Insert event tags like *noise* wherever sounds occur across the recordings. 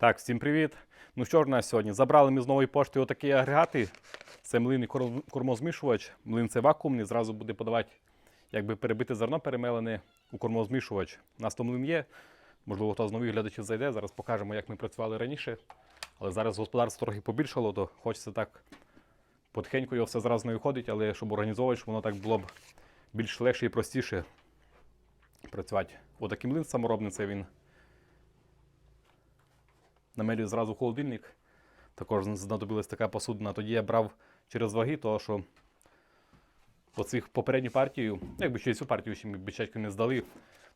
Так, всім привіт. Ну що ж у нас сьогодні? Забрали ми з нової пошти отакі агрегати. Це млин і кормозмішувач. Млин це вакуумний, зразу буде подавати, якби перебити зерно перемелене у кормозмішувач. У нас то млин є. Можливо, хто з нових глядачів зайде. Зараз покажемо, як ми працювали раніше. Але зараз господарство трохи побільшало, то хочеться так потихеньку його все зразу не виходить, але щоб організовувати, щоб воно так було б більш легше і простіше працювати. Отакий млин саморобний, це він намелюю зразу холодильник. Також знадобилась така посудина. Тоді я брав через ваги, тому що оцих попередню партію, ну, якби ще цю партію ще ми не здали,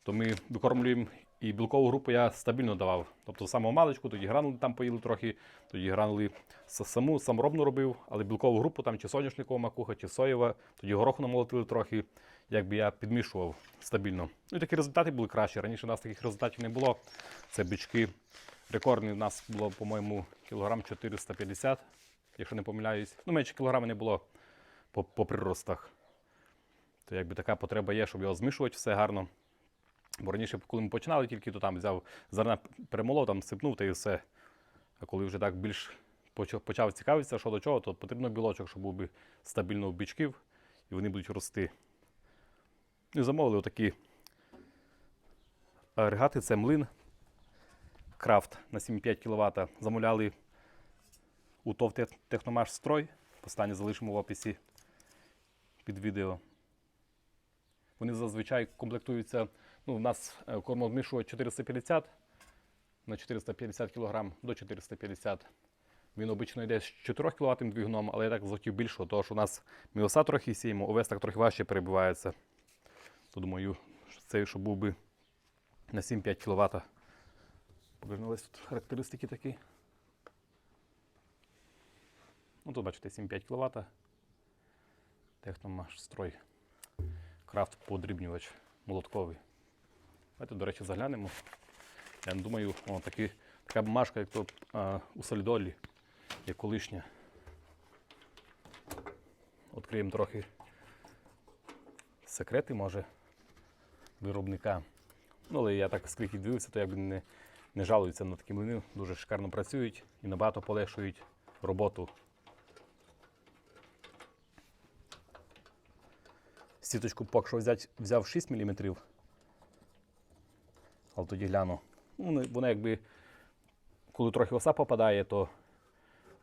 то ми викормлюємо і білкову групу я стабільно давав. Тобто саму маличку, тоді гранули там поїли трохи, тоді гранули саму саморобну робив, але білкову групу там чи соняшникова макуха, чи соєва, тоді гороху намолотили трохи, якби я підмішував стабільно. Ну і такі результати були кращі. Раніше у нас таких результатів не було. Це бички. Рекордний у нас було, по-моєму, кілограм 450, якщо не помиляюсь. Ну, менше кілограма не було по, по приростах. То якби така потреба є, щоб його змішувати все гарно. Бо раніше, коли ми починали тільки, то там взяв зерна перемолов, там сипнув та і все. А коли вже так більш почав, цікавитися, що до чого, то потрібно білочок, щоб був би стабільно у бичків, і вони будуть рости. І замовили отакі агрегати, це млин крафт на 7,5 кВт. Замовляли у ТОВ Техномаш Строй. Останнє залишимо в описі під відео. Вони зазвичай комплектуються. Ну, у нас е, кормозмішувач 450 на 450 кг до 450. Він обично йде з 4 кВт двигуном, але я так захотів більшого, тому що у нас міоса трохи сіємо, овес так трохи важче перебивається. То думаю, що цей, щоб був би на 7-5 кВт. Повернулись тут характеристики такі. Ну, тут бачите 7,5 кВт. Техномаш строй. Крафт подрібнювач молотковий. Давайте, до речі, заглянемо. Я думаю, о, такі, така бумажка, як то а, у солідолі, як колишня. Відкриємо трохи секрети, може, виробника. Ну, але я так скільки дивився, то якби не, не жалуються на такі млини, дуже шикарно працюють і набагато полегшують роботу. Сіточку поки що взяти, взяв 6 мм. Але тоді гляну. Ну, вона якби, коли трохи оса попадає, то,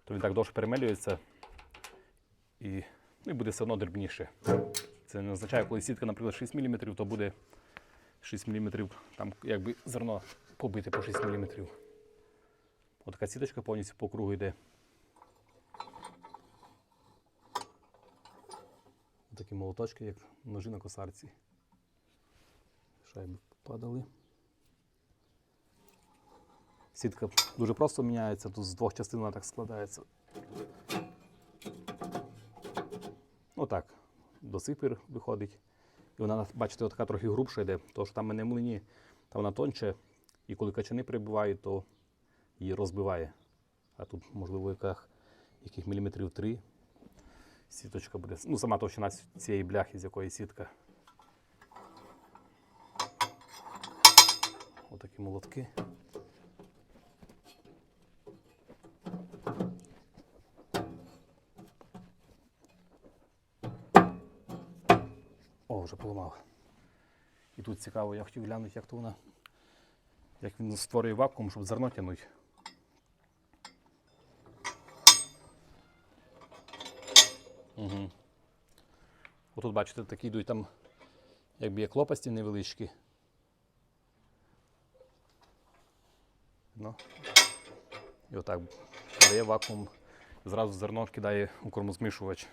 то він так довше перемелюється і, ну, і буде все одно дрібніше. Це не означає, коли сітка, наприклад, 6 мм, то буде 6 мм, там якби зерно побите по 6 мм. Отака сіточка повністю по кругу йде. Такі молоточки, як ножі на косарці. Шайби падали. Сітка дуже просто міняється, тут з двох частин вона так складається. Отак. До сипір виходить. І вона, бачите, така трохи грубша йде, тому що там мене млині, там вона тонче, і коли качани прибувають, то її розбиває. А тут, можливо, яких, яких міліметрів три сіточка буде. Ну, сама товщина цієї бляхи, з якої сітка. Отакі молотки. О, вже поламав. І тут цікаво, я хотів глянути, як то вона, як він створює вакуум, щоб зерно тягнути. Угу. Отут, бачите, такі йдуть там, якби як лопасті невеличкі. Ну. І отак подає вакуум, зразу зерно кидає у кормозмішувач.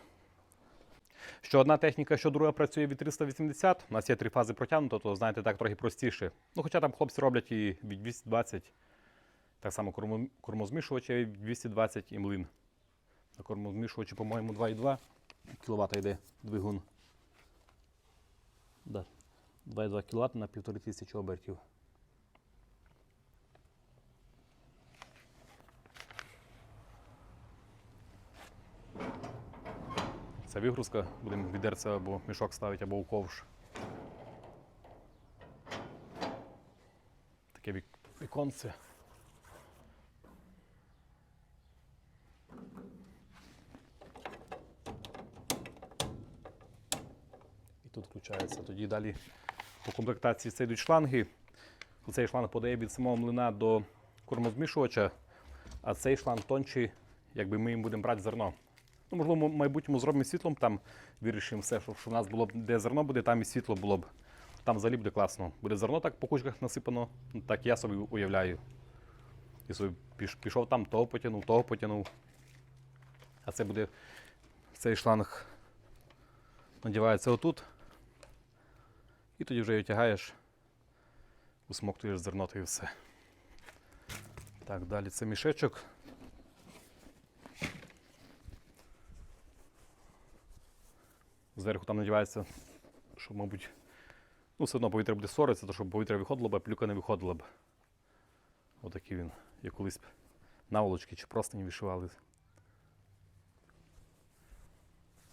Що одна техніка, що друга працює від 380. У нас є три фази протягнуто, то знаєте, так трохи простіше. Ну, хоча там хлопці роблять і від 220. Так само кормо- кормозмішувача від 220 і млин. На кормозмішувачі, по-моєму, 2,2 кВт йде двигун. Да. 2,2 кВт на 1500 обертів. вся вигрузка, будемо відерце або мішок ставити, або у ковш. Таке віконце. І тут включається. Тоді далі по комплектації це йдуть шланги. Цей шланг подає від самого млина до кормозмішувача, а цей шланг тончий, якби ми їм будемо брати зерно. Ну, можливо, в майбутньому зробимо світлом, там вирішимо все, щоб у нас було б, де зерно буде, там і світло було б. Там взагалі буде класно. Буде зерно так по кучках насипано, так я собі уявляю. І собі піш- пішов там, того потягнув, того потягнув. А це буде цей шланг надівається отут. І тоді вже його тягаєш, усмоктуєш зерно і все. Так, далі це мішечок. Зверху там надівається, щоб, мабуть, ну, все одно повітря буде соритися, то щоб повітря виходило б, а плюка не виходила б. Отакий він, як колись наволочки чи простині вишивали.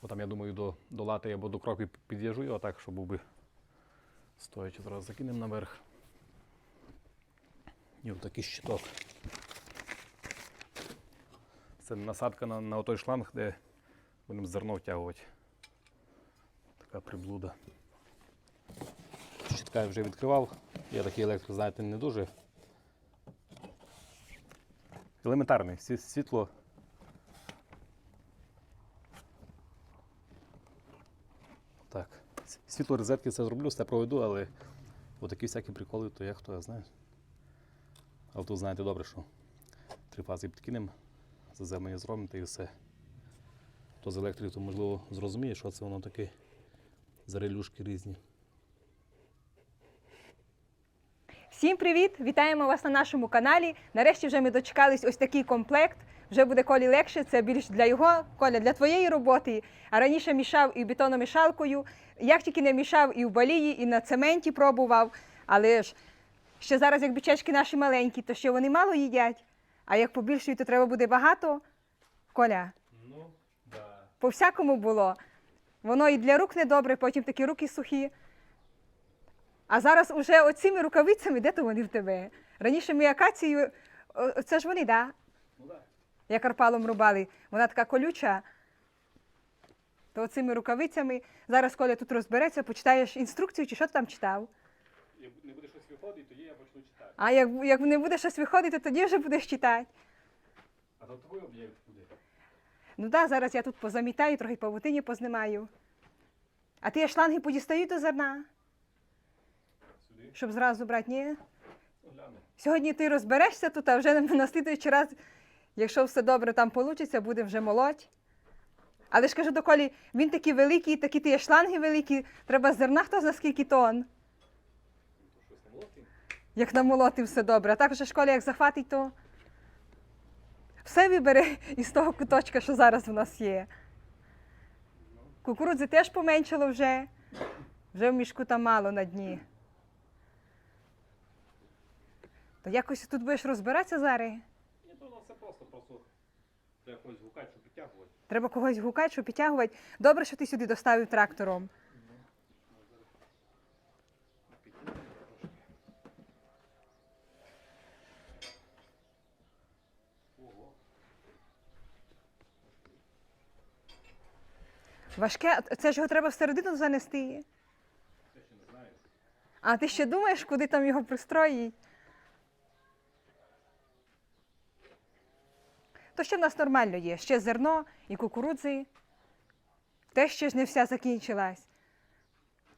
Бо там, я думаю, до, до лати або до кроки підв'яжу його так, щоб був би стоячи. Зараз закинемо наверх. І отакий щиток. Це насадка на, на той шланг, де будемо зерно втягувати. Така приблуда. Щитка я вже відкривав. Я такий електрик, знаєте, не дуже. Елементарний. Світло. Так. Світло розетки це зроблю, все проведу, але отакі всякі приколи, то я хто я знаю. Але тут знаєте добре, що три фази підкинемо, заземлення зробимо та і все. Хто з електрики, то можливо зрозуміє, що це воно таке за релюшки різні. Всім привіт! Вітаємо вас на нашому каналі. Нарешті вже ми дочекались ось такий комплект. Вже буде колі легше, це більш для його, коля, для твоєї роботи. А раніше мішав і бетономішалкою. Як тільки не мішав і в балії, і на цементі пробував. Але ж ще зараз, як бичечки наші маленькі, то ще вони мало їдять. А як побільшують, то треба буде багато. Коля, Ну, да. по всякому було. Воно і для рук недобре, потім такі руки сухі. А зараз уже оцими рукавицями, де то вони в тебе? Раніше ми акацію, це ж вони, да? Да. як карпалом рубали. Вона така колюча. То оцими рукавицями. Зараз, коли тут розбереться, почитаєш інструкцію, чи що ти там читав. Як не буде щось виходити, тоді я почну читати. А як, як не буде щось виходити, тоді вже будеш читати. А то твій об'єкт. Ну так, зараз я тут позамітаю, трохи павутині познімаю. А ти шланги подістаю до зерна, Сюди. щоб зразу брати, ні? Сьогодні ти розберешся тут, а вже на слідуючий раз, якщо все добре там вийде, буде вже молоть. Але ж кажу до Колі, він такий великий, такі ті шланги великі, треба зерна хто зна скільки тонн. То щось намолотим? Як намолотив все добре. А так вже школі як захватить, то все вибере із того куточка, що зараз у нас є. Кукурудзи теж поменшало вже. Вже в мішку там мало на дні. То якось тут будеш розбиратися зараз. Ні, то воно все просто, просто треба когось гукати, щоб підтягувати. Треба когось гукати, щоб підтягувати. Добре, що ти сюди доставив трактором. Підтягнути трошки. Ого. Важке, це ж його треба всередину занести. А ти ще думаєш, куди там його пристроїть? То ще в нас нормально є. Ще зерно і кукурудзи. Те ще ж не вся закінчилась.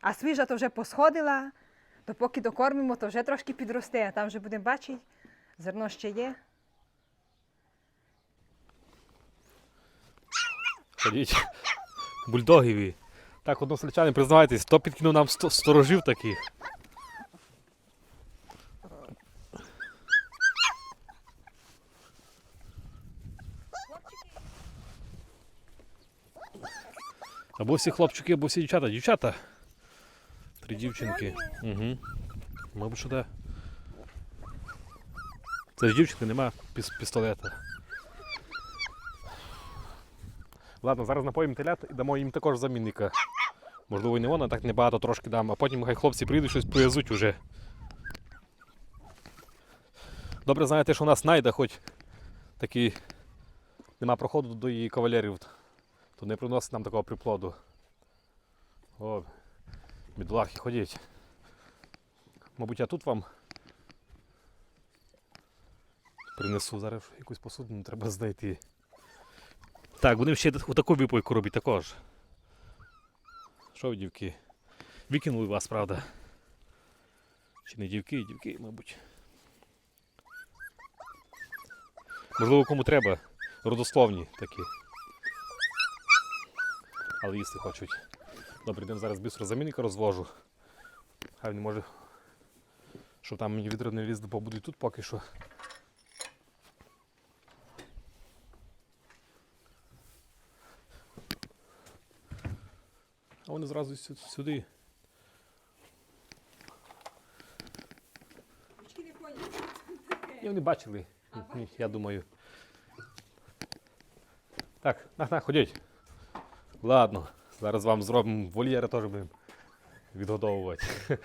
А свіжа то вже посходила, то поки докормимо, то вже трошки підросте, а там вже будемо бачити, зерно ще є. Ходіть. Бульдогіві. Так, односельчани, признавайтесь, хто підкинув нам сто- сторожів таких? Або всі хлопчики, або всі дівчата. Дівчата. Три дівчинки. Угу. Мабуть, що так. Це ж дівчинка, нема піс- пістолета. Ладно, зараз напоїмо телят і дамо їм також замінника. Можливо, і не вона, так небагато трошки дам, а потім хай хлопці прийдуть щось привезуть уже. Добре знаєте, що у нас найде, хоч такий нема проходу до її кавалерів, то не приносить нам такого приплоду. О, Бідолахи, ходіть. Мабуть, я тут вам принесу зараз якусь посудину, треба знайти. Так, будемо ще отаку випойку робити також. Що ви, дівки? Викинули вас, правда? Чи не дівки, дівки, мабуть. Можливо, кому треба. Родословні такі. Але їсти хочуть. Добре, йдемо зараз бістро замінника розвожу. Хай він може. Щоб там мені відро не лізли, бо будуть тут поки що. Вони зразу сюди. І вони бачили, я думаю. Так, на, на, ходіть. Ладно, зараз вам зробимо вольєри теж будемо відгодовувати. *laughs*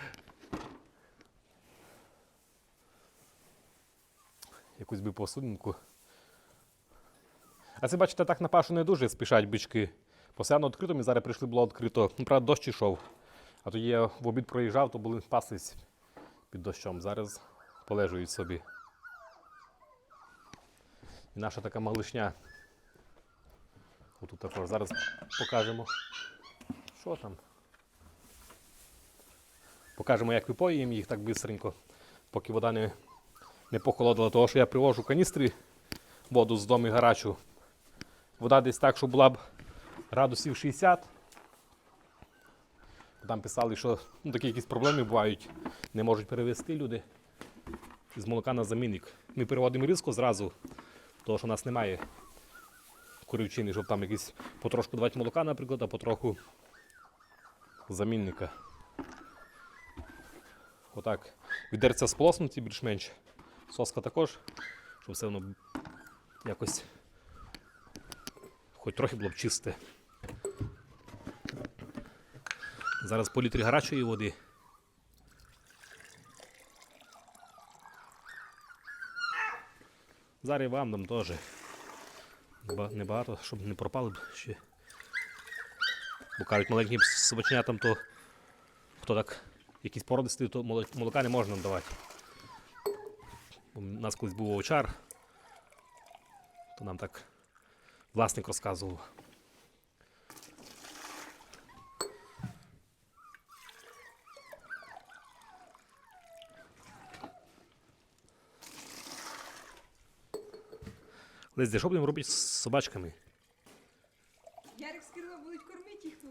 Якусь би посудинку. А це, бачите, так на пашу не дуже спішать бички. Постійно відкрито, ми зараз прийшли, було відкрито. Ну, правда, дощ ішов. А тоді я в обід проїжджав, то були паслись під дощом. Зараз полежують собі. І наша така малишня. Отут також зараз покажемо. Що там? Покажемо, як випоїмо їх так бистренько, поки вода не, не похолодила. Того, що я привожу каністри, воду з дому гарячу. Вода десь так, щоб була б градусів 60. Там писали, що ну, такі якісь проблеми бувають, не можуть перевести люди з молока на замінник. Ми переводимо різко зразу, тому що у нас немає курівчини, щоб там якісь потрошку давати молока, наприклад, а потроху замінника. Отак. Відерця сполоснуті більш-менш. Соска також, щоб все воно якось хоч трохи було б чисте. Зараз по літрі гарячої води. Зараз вам дам теж. Небагато, щоб не пропали б ще. Бо кажуть, маленьким собаченятам, то хто так якісь породисти, то молока не можна давати. У нас колись був овчар, то нам так власник розказував. Лезде, що будемо робити з собачками? Ярик з Кирилом будуть кормити їх тут.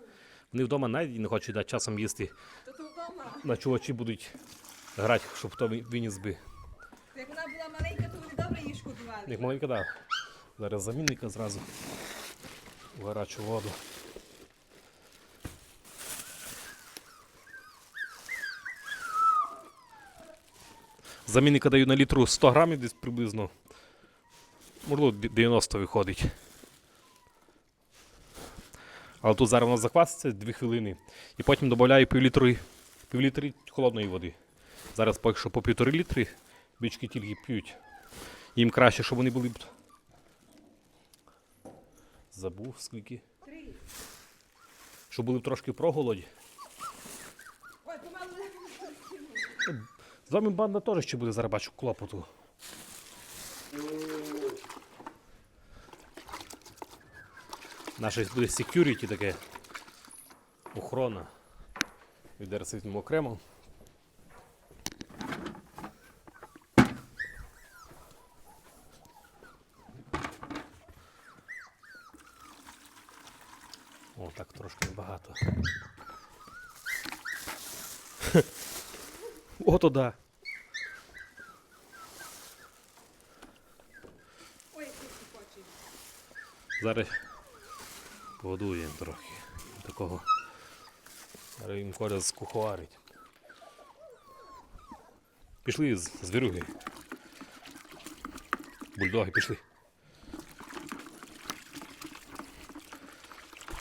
Вони вдома навіть не хочуть дати часом їсти. То то вдома. На чувачі будуть грати, щоб хто ви- виніс би. Як вона була маленька, то вони добре її шкодували. Як маленька, да. Зараз замінника зразу в гарячу воду. Замінника даю на літру 100 грамів десь приблизно. Можливо, 90 виходить. Але тут зараз у нас закваситься 2 хвилини. І потім додаю півлітри, півлітри холодної води. Зараз поки що по півтори літри бички тільки п'ють. Їм краще, щоб вони були б. Забув скільки. Три. Щоб були б трошки проголоді. З вами банда теж ще буде зараз бачу клопоту. Наше буде security таке. Охорона. Відерці візьмемо окремо. О, так трошки небагато. Ото да. Ой. Зараз погодуємо трохи. Такого. Їм коля скухуарить. Пішли з звірюги. Бульдоги пішли.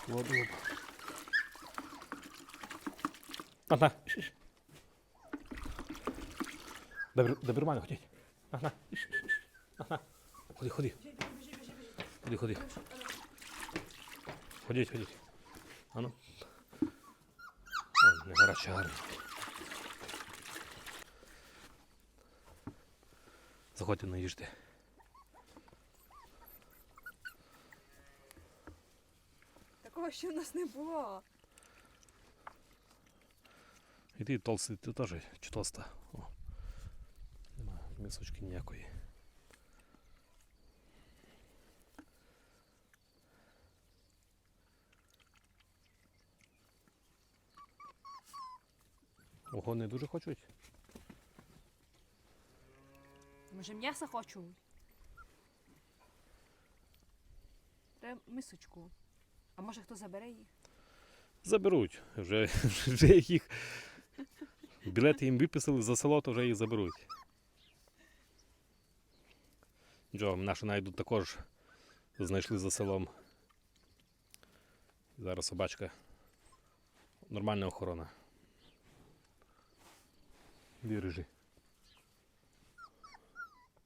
Воду. Ага. Добр, добермани ходіть. Ага. Ага. Ходи, ходи. Ходи, ходи. Ходіть, ходіть. Ану. О, Не гаряче гарно. Заходьте наїжте. Такого ще в нас не було. І ти толстий, ти теж чи толста. О. Нема місочки ніякої. Ого, не дуже хочуть. Може, м'яса хочу? Треба мисочку. А може хто забере її? Заберуть. Вже, вже їх. Білети їм виписали за село, то вже їх заберуть. Джо, нашу найду також знайшли за селом. Зараз собачка. Нормальна охорона. Іди рижи.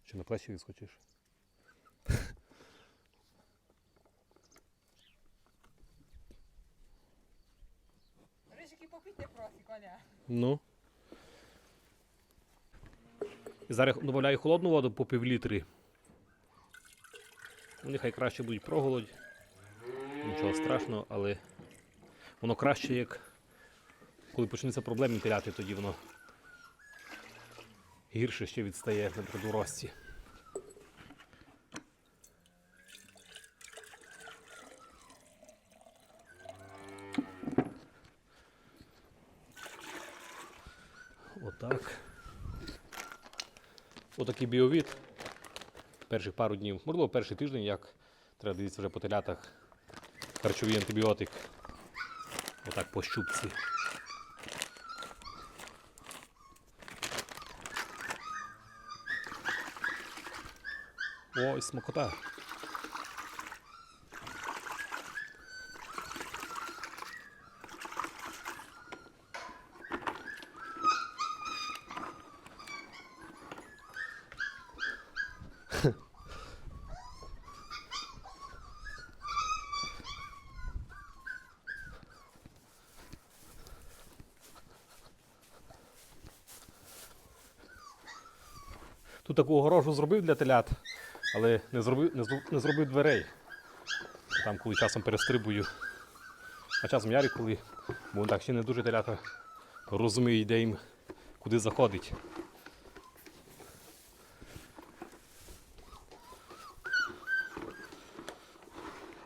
Чи на плечі відскочиш? Рижики попіть не просить, Коля. Ну. І зараз додаю холодну воду по півлітри. Ну, Нехай краще будуть проголодь. Нічого страшного, але воно краще, як коли почнуться проблеми теляти, тоді воно гірше ще відстає, у рості. Отак. Отакий біовід. Перших пару днів, можливо, перший тиждень, як треба дивитися вже по телятах. Харчовий антибіотик. Отак по щупці. Ой, смакота. Тут таку огорожу зробив для телят, але не зробив, не, не зробив дверей. Там, коли часом перестрибую. А часом Ярик, коли, бо він так ще не дуже телята розуміє, де їм куди заходить.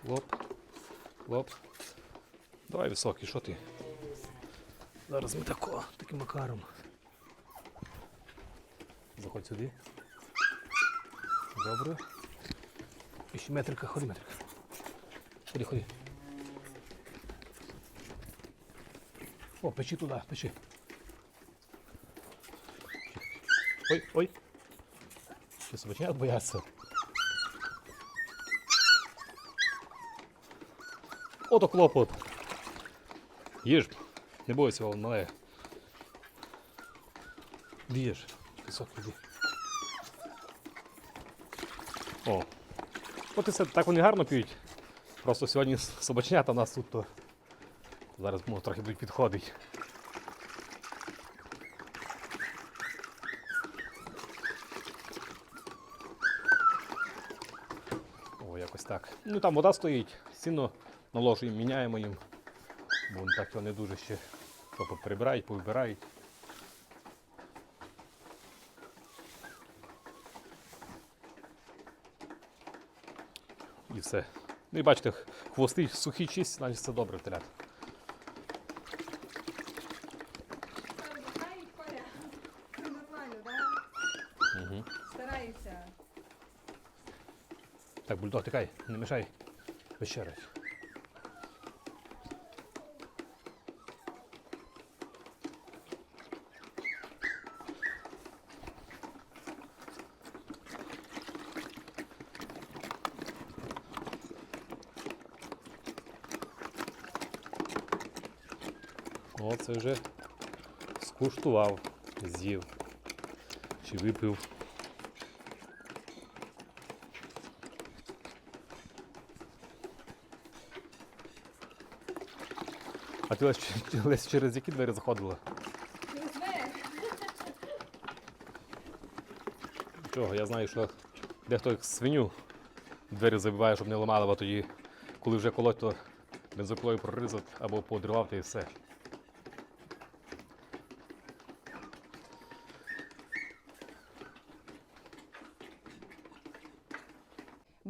Лоп. Лоп. Давай високий, що ти? Зараз ми тако, таким макаром. Заходь сюди. Добре. Ще метрика, ходи, метрика. Ходи, ходи. О, печи туди, печи. Ой, ой. Ще собаченят бояться. Ото клопот. Їж. Не бойся, он мале. Їж. Пісок іди. О. От і все, так вони гарно п'ють. Просто сьогодні с- собаченята у нас тут, то зараз може, трохи будуть підходити. О, якось так. Ну там вода стоїть, сіно наложуємо, міняємо їм. Бо так його не дуже ще то прибирають, повибирають. І все. Ну і бачите, хвости сухі чисті, значить це добре телят. Угу. Стараються. Так, бульдог, тикай, не мішай. Вечерять. О, це вже скуштував, з'їв чи випив. А ти лише через які двері заходила? Чого? Я знаю, що дехто свиню двері забиває, щоб не ламали, бо тоді, коли вже колоть, то бензопилою прорізав або подривав, та і все.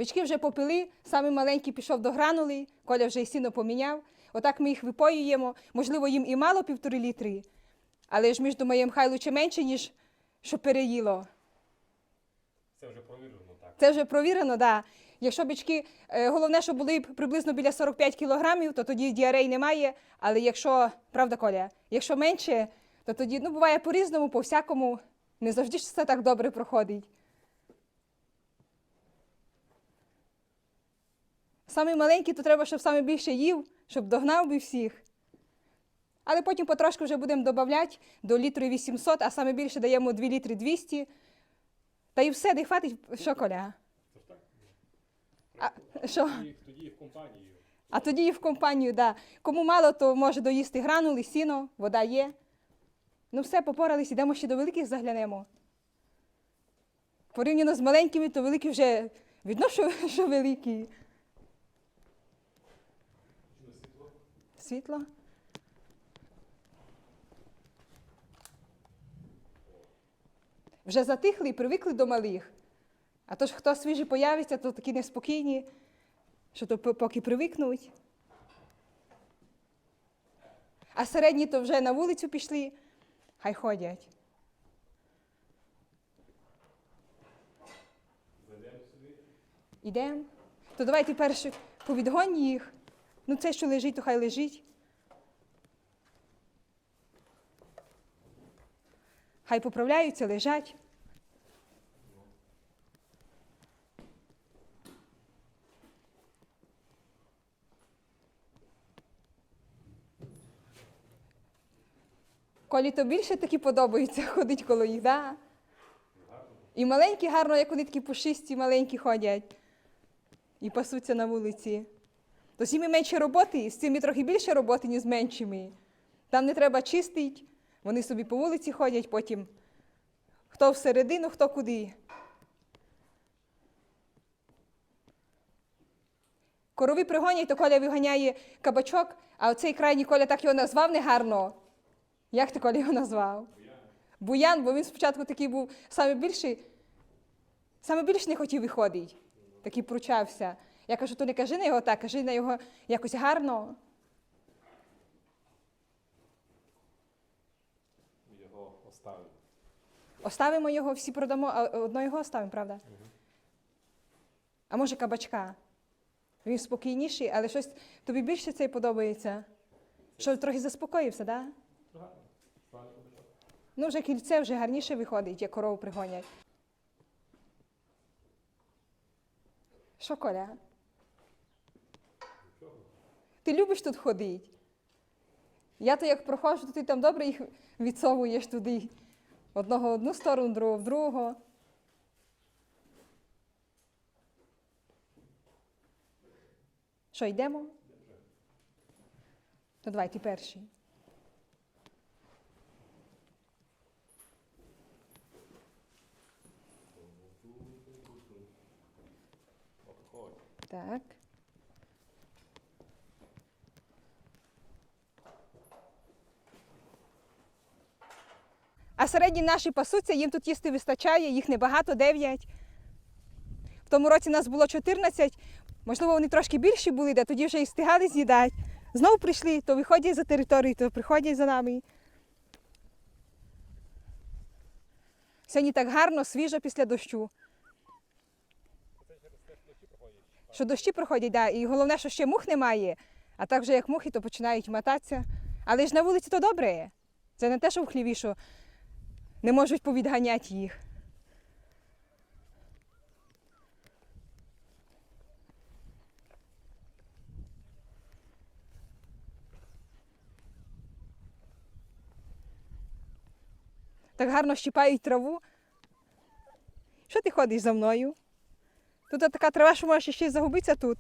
Бички вже попили, самий маленький пішов до гранули, Коля вже й сіно поміняв. Отак ми їх випоюємо. Можливо, їм і мало півтори літри, але ж між думаємо, хай лучше менше, ніж що переїло. Це вже провірено, так. Це вже провірено, так. Да. Якщо бички, е, головне, щоб були б приблизно біля 45 кілограмів, то тоді діарей немає. Але якщо, правда, Коля, якщо менше, то тоді ну, буває по-різному, по-всякому. Не завжди ж все так добре проходить. Самий маленький, то треба, щоб саме більше їв, щоб догнав би всіх. Але потім потрошку вже будемо додавати до літру 800, а саме більше даємо 2 літри 200. Та і все, де хватить, що коля? А, що? Тоді їх компанію. А тоді і в компанію, да. Кому мало, то може доїсти гранули, сіно, вода є. Ну все, попорались, ідемо ще до великих заглянемо. Порівняно з маленькими, то великі вже видно, що, що великі. Світло? Вже затихли і привикли до малих. А то ж хто свіжий появиться, то такі неспокійні, що то поки привикнуть. А середні то вже на вулицю пішли, хай ходять. Ідемо. То давайте перше повідгонь їх. Ну, це, що лежить, то хай лежить. Хай поправляються, лежать. Колі то більше такі подобаються *laughs* ходить коло їх, да? І маленькі гарно, як вони такі пушисті, маленькі ходять. І пасуться на вулиці. То з ними менше роботи, з цими трохи більше роботи, ніж з меншими. Там не треба чистити, вони собі по вулиці ходять, потім хто всередину, хто куди. Корові пригонять, то Коля виганяє кабачок, а оцей крайній Коля так його назвав негарно. Як ти Коля його назвав? Буян, бо він спочатку такий був саме більший, саме більше не хотів виходити. Такий пручався. Я кажу, то не кажи на його так, кажи на його якось гарно. Його оставив. Оставимо його, всі продамо, а одного його оставимо, правда? А може кабачка? Він спокійніший, але щось тобі більше цей подобається. Що трохи заспокоївся, так? Да? Ну, вже кільце вже гарніше виходить, як корову пригонять. Що, Коля? Ти любиш тут ходити? Я то як проходжу, то ти там добре їх відсовуєш туди. Одного в одну сторону, другого в другу. Що, йдемо? То давай, ти перший. Так. А середні наші пасуться, їм тут їсти вистачає, їх небагато, 9. В тому році нас було 14, можливо, вони трошки більші були, де тоді вже і встигали з'їдати. Знову прийшли, то виходять за територію, то приходять за нами. Сьогодні так гарно, свіжо після дощу. Що дощі проходять, да. і головне, що ще мух немає, а так вже як мухи, то починають мотатися. Але ж на вулиці то добре. Це не те, що в хліві, що не можуть повідганяти їх. Так гарно щіпають траву. Що ти ходиш за мною? Тут така трава, що можеш ще й загубитися тут.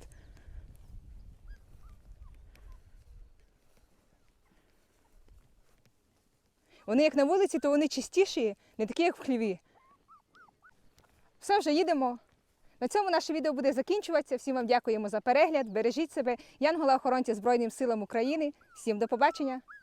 Вони як на вулиці, то вони чистіші, не такі, як в хліві. Все, вже їдемо. На цьому наше відео буде закінчуватися. Всім вам дякуємо за перегляд. Бережіть себе. Янгола охоронця Збройним силам України. Всім до побачення!